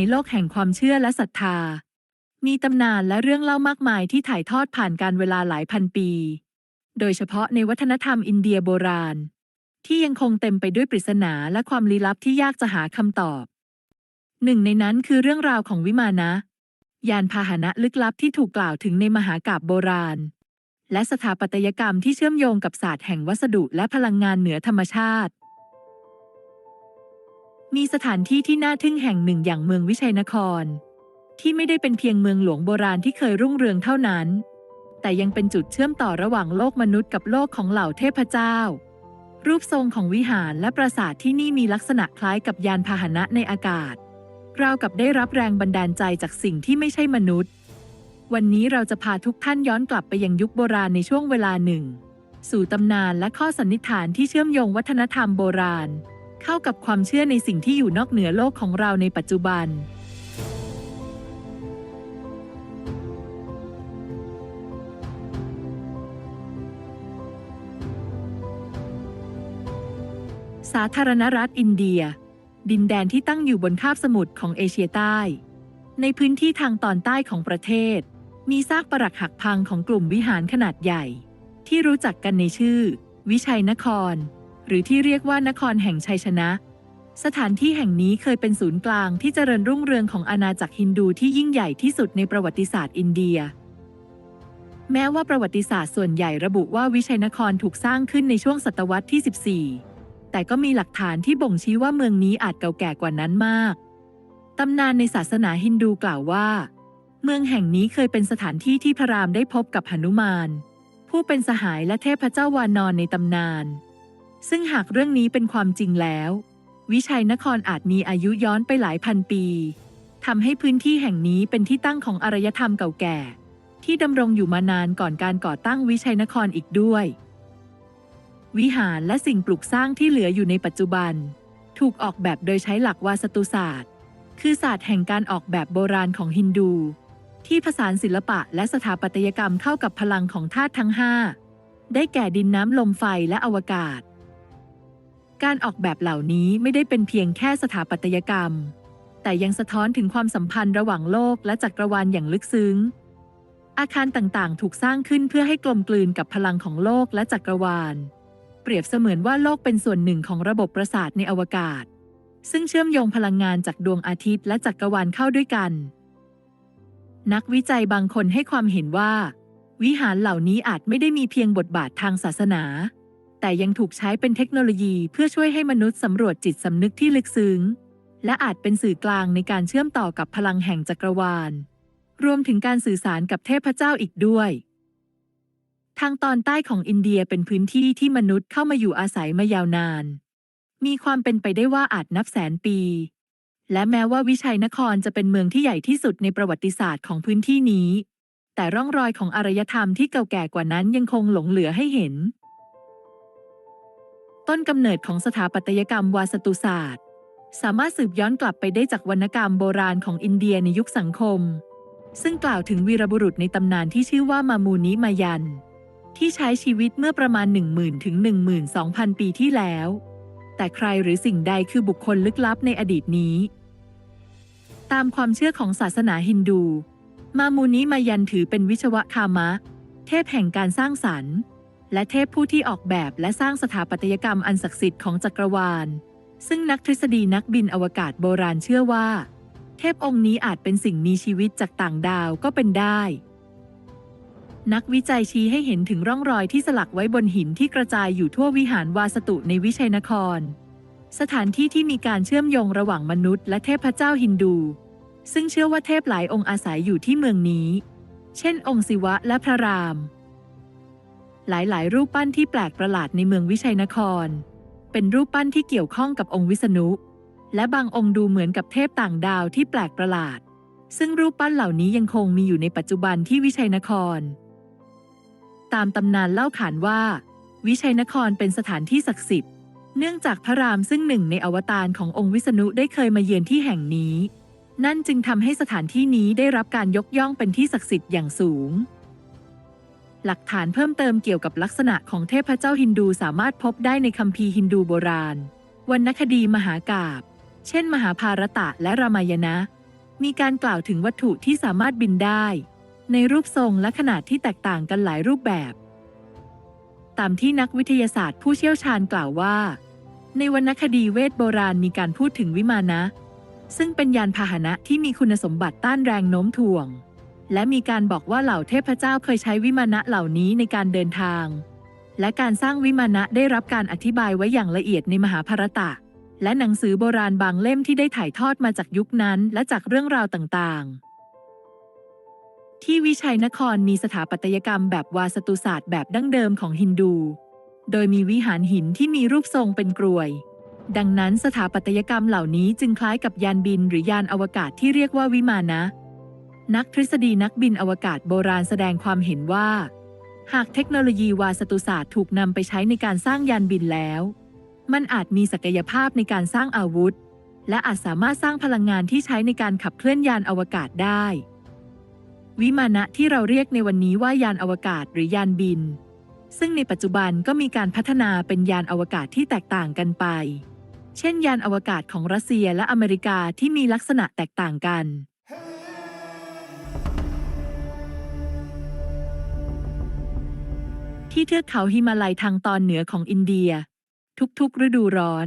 ในโลกแห่งความเชื่อและศรัทธา มีตำนานและเรื่องเล่ามากมายที่ถ่ายทอดผ่านการเวลาหลายพันปี โดยเฉพาะในวัฒนธรรมอินเดียโบราณ ที่ยังคงเต็มไปด้วยปริศนาและความลี้ลับที่ยากจะหาคำตอบ หนึ่งในนั้นคือเรื่องราวของวิมานะ ยานพาหนะลึกลับที่ถูกกล่าวถึงในมหากาบโบราณ และสถาปัตยกรรมที่เชื่อมโยงกับศาสตร์แห่งวัสดุและพลังงานเหนือธรรมชาติ มีสถานที่ที่น่าทึ่งแห่งหนึ่งอย่างเมืองวิชัยนคร ที่ไม่ได้เป็นเพียงเมืองหลวงโบราณที่เคยรุ่งเรืองเท่านั้น แต่ยังเป็นจุดเชื่อมต่อระหว่างโลกมนุษย์กับโลกของเหล่าเทพเจ้า รูปทรงของวิหารและปราสาทที่นี่มีลักษณะคล้ายกับยานพาหนะในอากาศ ราวกับได้รับแรงบันดาลใจจากสิ่งที่ไม่ใช่มนุษย์ วันนี้เราจะพาทุกท่านย้อนกลับไปยังยุคโบราณในช่วงเวลาหนึ่ง สู่ตำนานและข้อสันนิษฐานที่เชื่อมโยงวัฒนธรรมโบราณ เข้ากับความเชื่อในสิ่งที่อยู่นอกเหนือโลกของเราในปัจจุบัน สาธารณรัฐอินเดีย ดินแดนที่ตั้งอยู่บนคาบสมุทรของเอเชียใต้ ในพื้นที่ทางตอนใต้ของประเทศ มีซากปรักหักพังของกลุ่มวิหารขนาดใหญ่ ที่รู้จักกันในชื่อ วิชัยนคร หรือที่เรียกว่านครแห่งชัยชนะ สถานที่แห่งนี้เคยเป็นศูนย์กลางที่เจริญรุ่งเรืองของอาณาจักรฮินดูที่ยิ่งใหญ่ที่สุดในประวัติศาสตร์อินเดีย แม้ว่าประวัติศาสตร์ส่วนใหญ่ระบุว่าวิชัยนครถูกสร้างขึ้นในช่วงศตวรรษที่ 14 แต่ก็มีหลักฐานที่บ่งชี้ว่าเมืองนี้อาจเก่าแก่กว่านั้นมาก ตำนานในศาสนาฮินดูกล่าวว่า เมืองแห่งนี้เคยเป็นสถานที่ที่พระรามได้พบกับหนุมานผู้เป็นสหายและเทพเจ้าวานอนในตำนาน ซึ่งหากเรื่องนี้เป็นความจริงแล้ว วิชัยนครอาจมีอายุย้อนไปหลายพันปีทำให้พื้นที่แห่งนี้เป็นที่ตั้งของอารยธรรมเก่าแก่ ที่ดำรงอยู่มานานก่อนการก่อตั้งวิชัยนครอีกด้วย วิหารและสิ่งปลูกสร้างที่เหลืออยู่ในปัจจุบัน ถูกออกแบบโดยใช้หลักวาสตุศาสตร์ คือศาสตร์แห่งการออกแบบโบราณของฮินดู ที่ผสานศิลปะและสถาปัตยกรรมเข้ากับพลังของธาตุทั้งห้าได้แก่ดินน้ำลมไฟและอวกาศ การออกแบบเหล่านี้ไม่ได้เป็นเพียงแค่สถาปัตยกรรม แต่ยังสะท้อนถึงความสัมพันธ์ระหว่างโลกและจักรวาลอย่างลึกซึ้ง อาคารต่างๆ ถูกสร้างขึ้นเพื่อให้กลมกลืนกับพลังของโลกและจักรวาล เปรียบเสมือนว่าโลกเป็นส่วนหนึ่งของระบบประสาทในอวกาศ ซึ่งเชื่อมโยงพลังงานจากดวงอาทิตย์และจักรวาลเข้าด้วยกัน นักวิจัยบางคนให้ความเห็นว่า วิหารเหล่านี้อาจไม่ได้มีเพียงบทบาททางศาสนา แต่ยังถูกใช้เป็นเทคโนโลยีเพื่อช่วยให้มนุษย์สำรวจจิตสำนึกที่ลึกซึ้ง และอาจเป็นสื่อกลางในการเชื่อมต่อกับพลังแห่งจักรวาล รวมถึงการสื่อสารกับเทพเจ้าอีกด้วย ทางตอนใต้ของอินเดียเป็นพื้นที่ที่มนุษย์เข้ามาอยู่อาศัยมายาวนาน มีความเป็นไปได้ว่าอาจนับแสนปี และแม้ว่าวิชัยนครจะเป็นเมืองที่ใหญ่ที่สุดในประวัติศาสตร์ของพื้นที่นี้ แต่ร่องรอยของอารยธรรมที่เก่าแก่กว่านั้นยังคงหลงเหลือให้เห็น ต้นกำเนิดของสถาปัตยกรรมวาสตุศาสตร์ สามารถสืบย้อนกลับไปได้จากวรรณกรรมโบราณของอินเดียในยุคสังคม ซึ่งกล่าวถึงวีรบุรุษในตำนานที่ชื่อว่ามามูนิมายัน ที่ใช้ชีวิตเมื่อประมาณ 10,000ถึง12,000 ปีที่แล้ว แต่ใครหรือสิ่งใดคือบุคคลลึกลับในอดีตนี้ ตามความเชื่อของศาสนาฮินดู มามูนิมายันถือเป็นวิชวะคามะ เทพแห่งการสร้างสรรค์ และเทพผู้ที่ออกแบบและสร้างสถาปัตยกรรมอันศักดิ์สิทธิ์ของจักรวาล ซึ่งนักทฤษฎีนักบินอวกาศโบราณเชื่อว่า เทพองค์นี้อาจเป็นสิ่งมีชีวิตจากต่างดาวก็เป็นได้ นักวิจัยชี้ให้เห็นถึงร่องรอยที่สลักไว้บนหินที่กระจายอยู่ทั่ววิหารวาสตุในวิชัยนคร สถานที่ที่มีการเชื่อมโยงระหว่างมนุษย์และเทพเจ้าฮินดู ซึ่งเชื่อว่าเทพหลายองค์อาศัยอยู่ที่เมืองนี้ เช่น องค์ศิวะและพระราม หลาย ๆ รูปปั้นที่แปลกประหลาดในเมืองวิชัยนคร เป็นรูปปั้นที่เกี่ยวข้องกับองค์วิษณุ และบางองค์ดูเหมือนกับเทพต่างดาวที่แปลกประหลาด ซึ่งรูปปั้นเหล่านี้ยังคงมีอยู่ในปัจจุบันที่วิชัยนคร ตามตำนานเล่าขานว่า วิชัยนครเป็นสถานที่ศักดิ์สิทธิ์ เนื่องจากพระรามซึ่งหนึ่งในอวตารขององค์วิษณุได้เคยมาเยือนที่แห่งนี้ นั่นจึงทำให้สถานที่นี้ได้รับการยกย่องเป็นที่ศักดิ์สิทธิ์อย่างสูง หลักฐานเพิ่มเติมเกี่ยวกับลักษณะของเทพเจ้าฮินดูสามารถพบได้ในคัมภีร์ฮินดูโบราณวรรณคดีมหากาบเช่น มหาภารตะและรามายณะ มีการกล่าวถึงวัตถุที่สามารถบินได้ ในรูปทรงและขนาดที่แตกต่างกันหลายรูปแบบ ตามที่นักวิทยาศาสตร์ผู้เชี่ยวชาญกล่าวว่า ในวรรณคดีเวทโบราณมีการพูดถึงวิมานะ ซึ่งเป็นยานพาหนะที่มีคุณสมบัติต้านแรงโน้มถ่วง และมีการบอกว่าเหล่าเทพเจ้าเคยใช้วิมานะเหล่านี้ในการเดินทาง และการสร้างวิมานะได้รับการอธิบายไว้อย่างละเอียดในมหาภารตะ และหนังสือโบราณบางเล่มที่ได้ถ่ายทอดมาจากยุคนั้นและจากเรื่องราวต่างๆที่วิชัยนครมีสถาปัตยกรรมแบบวาสตุศาสตร์แบบดั้งเดิมของฮินดู โดยมีวิหารหินที่มีรูปทรงเป็นกรวย ดังนั้นสถาปัตยกรรมเหล่านี้จึงคล้ายกับยานบินหรือยานอวกาศที่เรียกว่าวิมานะ นักทฤษฎีนักบินอวกาศโบราณแสดงความเห็นว่า หากเทคโนโลยีวาสตุศาสตร์ถูกนำไปใช้ในการสร้างยานบินแล้ว มันอาจมีศักยภาพในการสร้างอาวุธ และอาจสามารถสร้างพลังงานที่ใช้ในการขับเคลื่อนยานอวกาศได้ วิมานะที่เราเรียกในวันนี้ว่ายานอวกาศหรือยานบิน ซึ่งในปัจจุบันก็มีการพัฒนาเป็นยานอวกาศที่แตกต่างกันไป เช่น ยานอวกาศของรัสเซียและอเมริกาที่มีลักษณะแตกต่างกัน ที่เทือกเขาหิมาลัยทางตอนเหนือของอินเดีย ทุกๆ ฤดูร้อน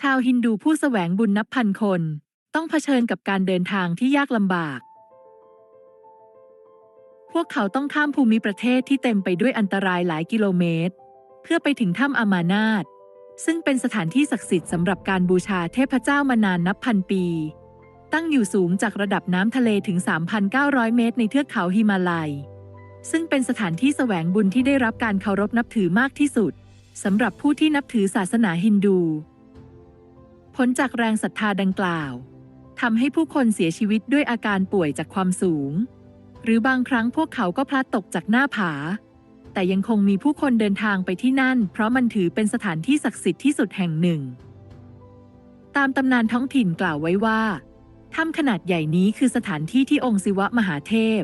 ชาวฮินดูผู้แสวงบุญนับพันคน ต้องเผชิญกับการเดินทางที่ยากลำบาก พวกเขาต้องข้ามภูมิประเทศที่เต็มไปด้วยอันตรายหลายกิโลเมตร เพื่อไปถึงถ้ำอามานาตซึ่งเป็นสถานที่ศักดิ์สิทธิ์สำหรับการบูชาเทพเจ้ามานานนับพันปี ตั้งอยู่สูงจากระดับน้ำทะเลถึง 3,900 เมตรในเทือกเขาหิมาลัย ซึ่งเป็นสถานที่แสวงบุญที่ได้รับการเคารพนับถือมากที่สุดสำหรับผู้ที่นับถือศาสนาฮินดู ผลจากแรงศรัทธาดังกล่าวทำให้ผู้คนเสียชีวิตด้วยอาการป่วยจากความสูง หรือบางครั้งพวกเขาก็พลัดตกจากหน้าผา แต่ยังคงมีผู้คนเดินทางไปที่นั่น เพราะมันถือเป็นสถานที่ศักดิ์สิทธิ์ที่สุดแห่งหนึ่ง ตามตำนานท้องถิ่นกล่าวไว้ว่าถ้ำขนาดใหญ่นี้คือสถานที่ที่องค์ศิวะมหาเทพ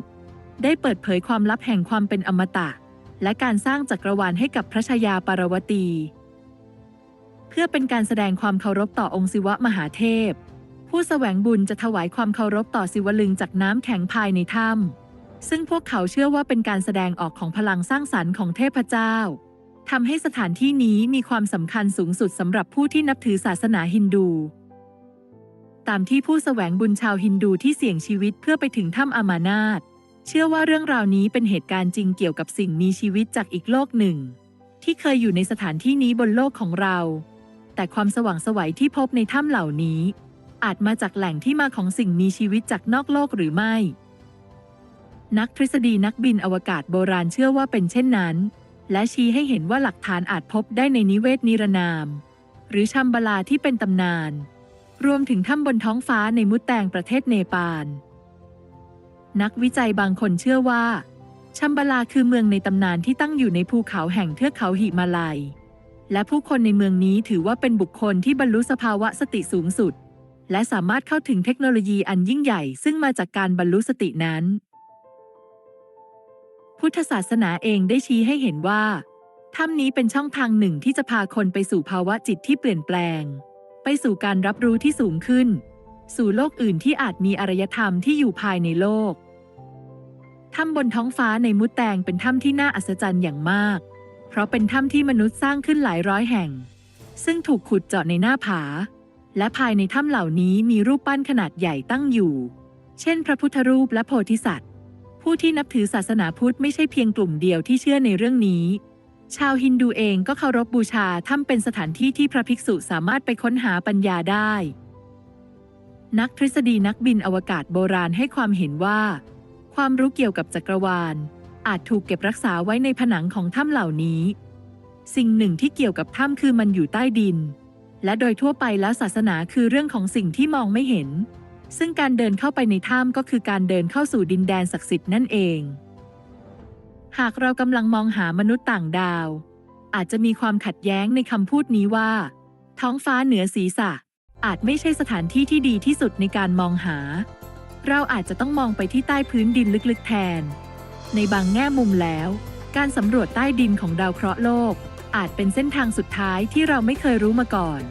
ได้เปิดเผยความลับแห่งความเป็นอมตะ และการสร้างจักรวาลให้กับพระชายาปารวตี เพื่อเป็นการแสดงความเคารพต่อองค์ศิวะมหาเทพ ผู้แสวงบุญจะถวายความเคารพต่อศิวลึงจากน้ำแข็งภายในถ้ำซึ่งพวกเขาเชื่อว่าเป็นการแสดงออกของพลังสร้างสรรค์ของเทพเจ้าทำให้สถานที่นี้มีความสำคัญสูงสุดสำหรับผู้ที่นับถือศาสนาฮินดู ตามที่ผู้แสวงบุญชาวฮินดูที่เสี่ยงชีวิตเพื่อไปถึงถ้ำอามานาต เชื่อว่าเรื่องราวนี้เป็นเหตุการณ์จริงเกี่ยวกับสิ่งมีชีวิตจากอีกโลกหนึ่ง ที่เคยอยู่ในสถานที่นี้บนโลกของเรา แต่ความสว่างสวัยที่พบในถ้ำเหล่านี้ อาจมาจากแหล่งที่มาของสิ่งมีชีวิตจากนอกโลกหรือไม่ นักทฤษฎีนักบินอวกาศโบราณเชื่อว่าเป็นเช่นนั้น และชี้ให้เห็นว่าหลักฐานอาจพบได้ในนิเวศนิรนาม หรือชัมบลาที่เป็นตำนาน รวมถึงถ้ำบนท้องฟ้าในมุตแตงประเทศเนปาล นักวิจัยบางคนเชื่อว่า ชัมบาลาคือเมืองในตำนานที่ตั้งอยู่ในภูเขาแห่งเทือกเขาหิมาลัย และผู้คนในเมืองนี้ถือว่าเป็นบุคคลที่บรรลุสภาวะสติสูงสุด และสามารถเข้าถึงเทคโนโลยีอันยิ่งใหญ่ ซึ่งมาจากการบรรลุสตินั้น พุทธศาสนาเองได้ชี้ให้เห็นว่าถ้ำนี้เป็นช่องทางหนึ่งที่จะพาคนไปสู่ภาวะจิตที่เปลี่ยนแปลง ไปสู่การรับรู้ที่สูงขึ้น สู่โลกอื่นที่อาจมีอารยธรรมที่อยู่ภายในโลก ถ้ำบนท้องฟ้าในมุตแตงเป็นถ้ำที่น่าอัศจรรย์อย่างมาก เพราะเป็นถ้ำที่มนุษย์สร้างขึ้นหลายร้อยแห่ง ซึ่งถูกขุดเจาะในหน้าผา และภายในถ้ำเหล่านี้มีรูปปั้นขนาดใหญ่ตั้งอยู่ เช่น พระพุทธรูปและโพธิสัตว์ ผู้ที่นับถือศาสนาพุทธไม่ใช่เพียงกลุ่มเดียวที่เชื่อในเรื่องนี้ชาวฮินดูเองก็เคารพบบูชาถ้ำเป็นสถานที่ที่พระภิกษุสามารถไปค้นหาปัญญาได้ นักทฤษฎีนักบินอวกาศโบราณให้ความเห็นว่า ความรู้เกี่ยวกับจักรวาล อาจถูกเก็บรักษาไว้ในผนังของถ้ำเหล่านี้ สิ่งหนึ่งที่เกี่ยวกับถ้ำคือมันอยู่ใต้ดิน และโดยทั่วไปแล้วศาสนาคือเรื่องของสิ่งที่มองไม่เห็น ซึ่งการเดินเข้าไปในถ้ำก็คือการเดินเข้าสู่ดินแดนศักดิ์สิทธิ์นั่นเอง หากเรากำลังมองหามนุษย์ต่างดาว อาจจะมีความขัดแย้งในคำพูดนี้ว่า ท้องฟ้าเหนือศีรษะ อาจไม่ใช่สถานที่ที่ดีที่สุดในการมองหา เราอาจจะต้องมองไปที่ใต้พื้นดินลึกๆแทน ในบางแง่มุมแล้ว การสำรวจใต้ดินของดาวเคราะห์โลก อาจเป็นเส้นทางสุดท้ายที่เราไม่เคยรู้มาก่อน